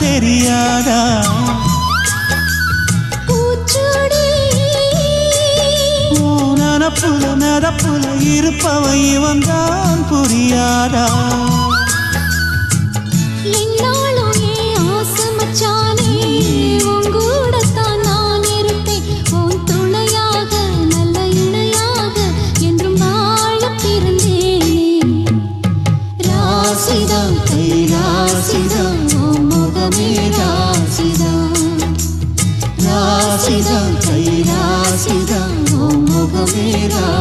தெரியாதா? நனப்புல நதப்புல இருப்பவன் இவன் தான் புரியாதா என்னாலும் ஏன் राशिदा कैलाशिदा ओ मुख मेरा